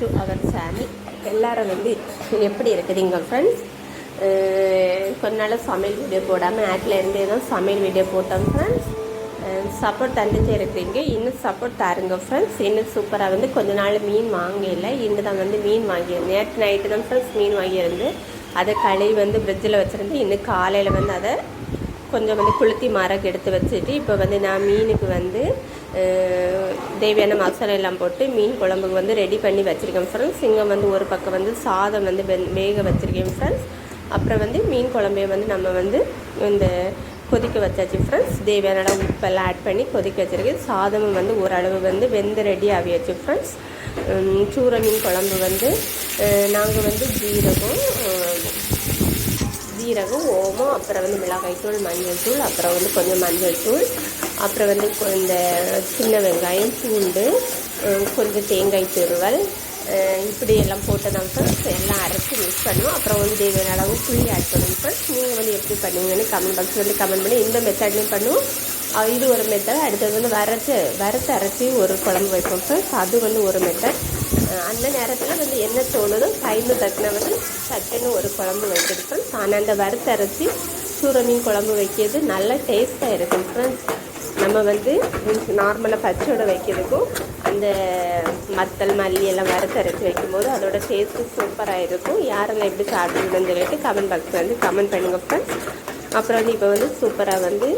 To our channel எல்லாரும் வந்து எப்படி இருக்குதுங்க ஃப்ரெண்ட்ஸ் கொஞ்ச நாள் சமையல் வீடியோ போடாமல் ஆட்டில் இருந்தே தான் சமையல் வீடியோ போட்டோம் ஃப்ரெண்ட்ஸ் சப்போர்ட் தந்துட்டே இருக்கிறீங்க. இன்னும் சப்போர்ட் தாருங்க ஃப்ரெண்ட்ஸ் இன்னும் சூப்பராக வந்து கொஞ்ச நாள் மீன் வாங்கல. இன்று தான் வந்து மீன் வாங்கியிருந்தேன். நேற்று நைட்டு தான் ஃப்ரெண்ட்ஸ் மீன் வாங்கியிருந்து அதை கழுவி வந்து ஃப்ரிட்ஜில் வச்சுருந்து இன்னும் காலையில் வந்து அதை கொஞ்சம் வந்து குளுத்தி மரக்கு எடுத்து வச்சுட்டு இப்போ வந்து நான் மீனுக்கு வந்து தேவையான மசாலா எல்லாம் போட்டு மீன் குழம்புக்கு வந்து ரெடி பண்ணி வச்சுருக்கேன் ஃப்ரெண்ட்ஸ் இங்கே வந்து ஒரு பக்கம் வந்து சாதம் வந்து வெந் வேக வச்சுருக்கேன் ஃப்ரெண்ட்ஸ் அப்புறம் வந்து மீன் குழம்பைய வந்து நம்ம வந்து இந்த கொதிக்க வச்சாச்சு ஃப்ரெண்ட்ஸ் தேவையான உப்பெல்லாம் ஆட் பண்ணி கொதிக்க வச்சுருக்கேன். சாதமும் வந்து ஓரளவு வந்து வெந்து ரெடி ஆகியாச்சு ஃப்ரெண்ட்ஸ் சூர மீன் குழம்பு வந்து நாங்கள் வந்து ஜீரகம் ஜீரகம் ஓமம் அப்புறம் வந்து மிளகாய் தூள் மஞ்சள் தூள் அப்புறம் வந்து கொஞ்சம் மஞ்சள் தூள் அப்புறம் வந்து இந்த சின்ன வெங்காயம் பூண்டு கொஞ்சம் தேங்காய் துருவல் இப்படி எல்லாம் போட்டதான் ஃப்ரெண்ட்ஸ் எல்லாம் அரைச்சி மிக்ஸ் பண்ணுவோம். அப்புறம் வந்து தேவையான அளவு புளி ஆட் பண்ணுவோம். ஃப்ரெண்ட்ஸ் நீங்கள் வந்து எப்படி பண்ணுவீங்கன்னு கமெண்ட் பாக்ஸ் வந்து கமெண்ட் பண்ணி இந்த மெத்தட்லேயும் பண்ணுவோம். இது ஒரு மெத்தட் அடுத்தது வந்து வரச்சு வரச்சு அரைச்சி ஒரு குழம்பு வைப்போம் ஃப்ரெண்ட்ஸ் அது வந்து ஒரு மெத்தட் அந்த நேரத்தில் வந்து என்ன தோணுதோ டைமு தக்கின வந்து சட்டுன்னு ஒரு குழம்பு வைக்கிறது ஃப்ரெண்ட்ஸ் ஆனால் அந்த வறுத்து அரைச்சி சூர மீன் குழம்பு வைக்கிறது நல்ல டேஸ்ட்டாக இருக்கும் ஃப்ரெண்ட்ஸ் நம்ம வந்து நார்மலாக பச்சோட வைக்கிறதுக்கும் அந்த மத்தல் மல்லி எல்லாம் வறுத்து அரைச்சி வைக்கும்போது அதோட டேஸ்ட்டு சூப்பராக இருக்கும். யாரெல்லாம் எப்படி சாப்பிடுங்கன்னு சொல்லிட்டு கமெண்ட் பாக்ஸ் வந்து கமெண்ட் பண்ணுங்க ஃப்ரெண்ட்ஸ் அப்புறம் வந்து இப்போ வந்து சூப்பராக வந்து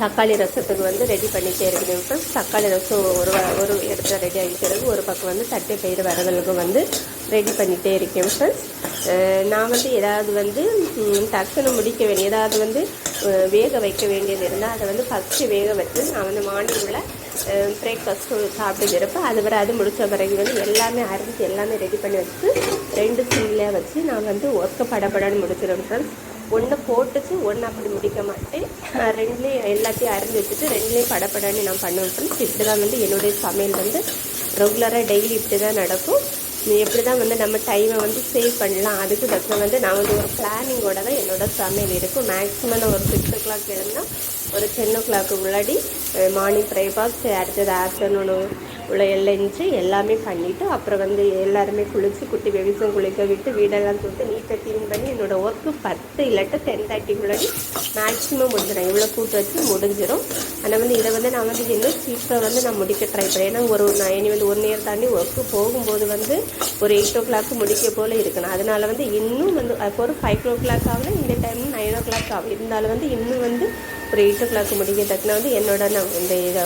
தக்காளி ரசத்துக்கு வந்து ரெடி பண்ணிகிட்டே இருக்குது ஃப்ரெண்ட்ஸ் தக்காளி ரசம் ஒரு ஒரு இடத்துல ரெடி ஆகிக்கிறது ஒரு பக்கம் வந்து தட்டை பயிர் வரதலுக்கும் வந்து ரெடி பண்ணிகிட்டே இருக்கேன் ஃப்ரெண்ட்ஸ் நான் வந்து ஏதாவது வந்து டக்குன்னு முடிக்க வேண்டிய ஏதாவது வந்து வேக வைக்க வேண்டியது இருந்தால் அதை வந்து ஃபஸ்ட்டு வேக வச்சு நான் வந்து மார்னிங்கில் பிரேக்ஃபாஸ்ட்டு சாப்பிட்டுக்கிறப்ப அது வரை அது முடித்த பிறகு வந்து எல்லாமே அரிஞ்சு எல்லாமே ரெடி பண்ணி வச்சு ரெண்டு சிம்மில் வச்சு நான் வந்து ஒர்க்கை படப்படன்னு முடிச்சிடுவேன் ஃப்ரெண்ட்ஸ் ஒன்று போட்டுச்சு ஒன்று அப்படி முடிக்க மாட்டேன். ரெண்டுலேயும் எல்லாத்தையும் அறிந்து வச்சுட்டு ரெண்டுலேயும் படப்படன்னு நான் பண்ணுவேன் ஃப்ரெண்ட்ஸ் இப்படி தான் வந்து என்னுடைய சமையல் வந்து ரெகுலராக டெய்லி இப்படி தான் நடக்கும். எப்படி தான் வந்து நம்ம டைமை வந்து சேவ் பண்ணலாம். அதுக்கு தக்க வந்து நான் வந்து ஒரு பிளானிங்கோட தான் என்னோட சமையல் இருக்கும். மேக்ஸிமம் நான் ஒரு சிக்ஸ் ஓ கிளாக் எழுந்தால் ஒரு டென் ஓ கிளாக்கு முன்னாடி மார்னிங் பிரேக்ஃபாஸ்ட் அடுத்தது ஆஃப்டர்நூனு உள்ள லஞ்சு எல்லாமே பண்ணிவிட்டு அப்புறம் வந்து எல்லாருமே குளித்து குட்டி வெவிசம் குளிக்க விட்டு வீடெல்லாம் தூத்து நீட்டை க்ளீன் பண்ணி என்னோட ஒர்க்கு பத்து இல்லாட்ட டென் தேர்ட்டி மேக்ஸிமம் முடிஞ்சிடும் இவ்வளோ கூட்டு வச்சு முடிஞ்சிடும் ஆனால் வந்து இதை வந்து நான் வந்து இன்னும் சீக்கிரம் வந்து நான் முடிக்க ட்ரை பண்ணேன் ஏன்னா ஒரு நான் இனி வந்து ஒன் இயர் தாண்டி ஒர்க்கு போகும்போது வந்து ஒரு எயிட் ஓ கிளாக் முடிக்க போல் இருக்கணும். அதனால் வந்து இன்னும் வந்து அப்போ ஒரு ஃபைவ் ஓ கிளாக் ஆகல இந்த டைம் நைன் ஓ கிளாக் ஆகும் இருந்தாலும் வந்து இன்னும் வந்து ஒரு எயிட் ஓ கிளாக் முடிக்க தக்கன வந்து என்னோட நான் இந்த இதை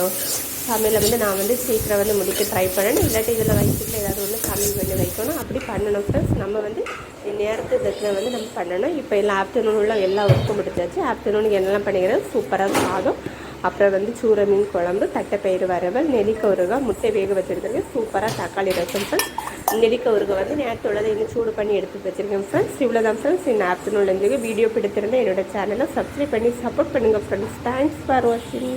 சமையலை வந்து நான் வந்து சீக்கிரம் வந்து முடிக்க ட்ரை பண்ணணும். இல்லாட்டி இதில் வயசுக்குள்ள ஏதாவது ஒன்று சமையல் பண்ணி வைக்கணும். அப்படி பண்ணணும் ஃப்ரெண்ட்ஸ் நம்ம வந்து நேரத்து தக்கன வந்து நம்ம பண்ணணும். இப்போ எல்லாம் ஆஃப்டர்நூன் உள்ள எல்லா ஒர்க்கும் முடிச்சாச்சு ஆஃப்டர்நூனுக்கு என்னெல்லாம் பண்ணிக்கிறது சூப்பராக சாதம். அப்புறம் வந்து சூர மீன் குழம்பு தட்டைப்பயிறு வரவல் நெல்லிக்காய் ஊறுகாய் முட்டை வேக வச்சுருக்கேன் சூப்பராக தக்காளி ரசம் ஃப்ரெண்ட்ஸ் நெல்லிக்காய் ஊறுகாய் வந்து நேரத்து உள்ளதை இன்னும் சூடு பண்ணி எடுத்து வச்சுருக்கேன் ஃப்ரெண்ட்ஸ் இவ்வளோ தான் ஃப்ரெண்ட்ஸ் இந்த ஆஃப்டர்நூன் லஞ்சுக்கு வீடியோ பிடித்திருந்தேன் என்னோட சேனலை சப்ஸ்கிரைப் பண்ணி சப்போர்ட் பண்ணுங்கள் ஃப்ரெண்ட்ஸ் தேங்க்ஸ் ஃபார் வாட்சிங்